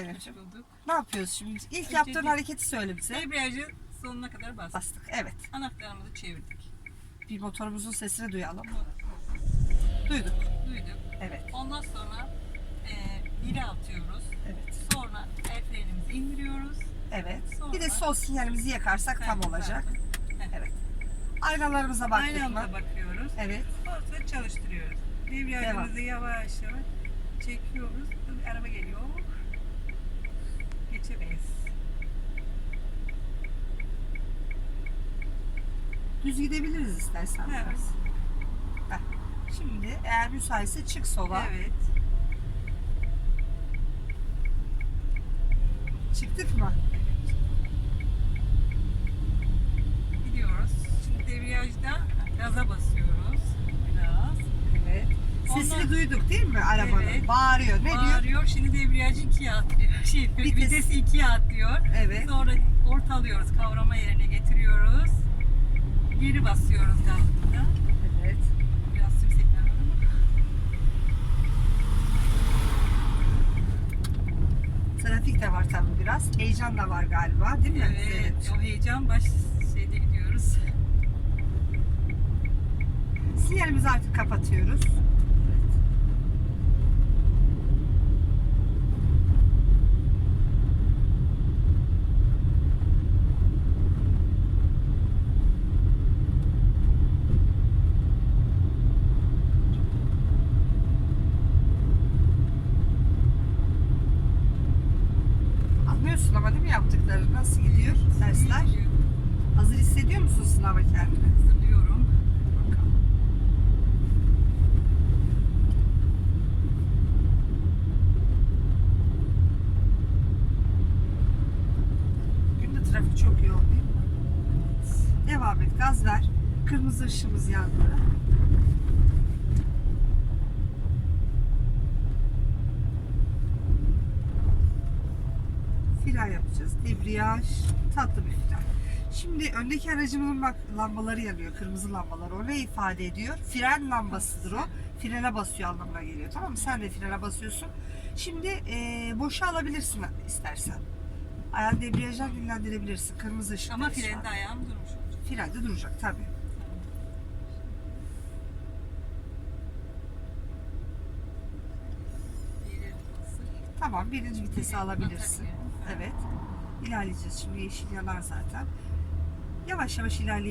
Zeynep'ciğim. bulduk. Ne yapıyoruz şimdi? İlk Önce yaptığın bir- hareketi söyle bize. Debriyajı sonuna kadar bastık. Bastık. Evet. Anahtarımızı çevirdik. Bir motorumuzun sesini duyalım. Duyduk. Duyduk. Evet. Ondan sonra e, biri atıyoruz. Evet. Sonra el frenimizi indiriyoruz. Evet. Bir de sol sinyalimizi yakarsak tam Heh, olacak. Heh. Evet. Aynalarımıza baktık mı? Aynamıza bakıyoruz. Evet. Sonra çalıştırıyoruz. Debriyajımızı yavaş yavaş çekiyoruz. Araba geliyor. Geçemeyiz. Düz gidebiliriz istersen Evet. biraz. Heh. Şimdi eğer müsaitse çık sola. Evet. Çıktık mı? Gidiyoruz. Şimdi debriyajda gaza basıyoruz. Biraz. Evet. Sesini Ondan- duyduk değil mi arabanın? Evet. Bağırıyor. Ne diyor? Bağırıyor. Şimdi debriyajı ikiye atlıyor. Şey, Vites. vitesi ikiye atlıyor. Evet. Sonra ortalıyoruz. Kavrama yerine getiriyoruz. Geri basıyoruz gazda. Evet. Biraz yüksekten alalım. Trafik de var tabii biraz. Heyecan da var galiba değil mi? Evet. Zeynep'ciğim? O heyecan baş şeyde gidiyoruz. Sinyalimizi artık kapatıyoruz. Anlıyorsun ama değil mi yaptıkları? Nasıl gidiyor dersler? Hazır hissediyor musun sınava kendini? Hazırlıyorum. Bakalım. Bugün de trafik çok yoğun değil mi? Devam et, gaz ver. Kırmızı ışığımız yandı. Fren yapacağız. Debriyaj, tatlı bir fren. Şimdi öndeki aracımızın bak lambaları yanıyor. Kırmızı lambalar. O ne ifade ediyor? Fren lambasıdır o. Frene basıyor anlamına geliyor. Tamam mı? Sen de frene basıyorsun. Şimdi eee boşa alabilirsin istersen. Ayağını debriyajdan dinlendirebilirsin. Kırmızı ışık. Ama frende ayağım durmuş. Frende duracak tabii. Tamam birinci vitesi alabilirsin. İlerleyeceğiz şimdi yeşil yanar zaten. Yavaş yavaş ilerleyelim.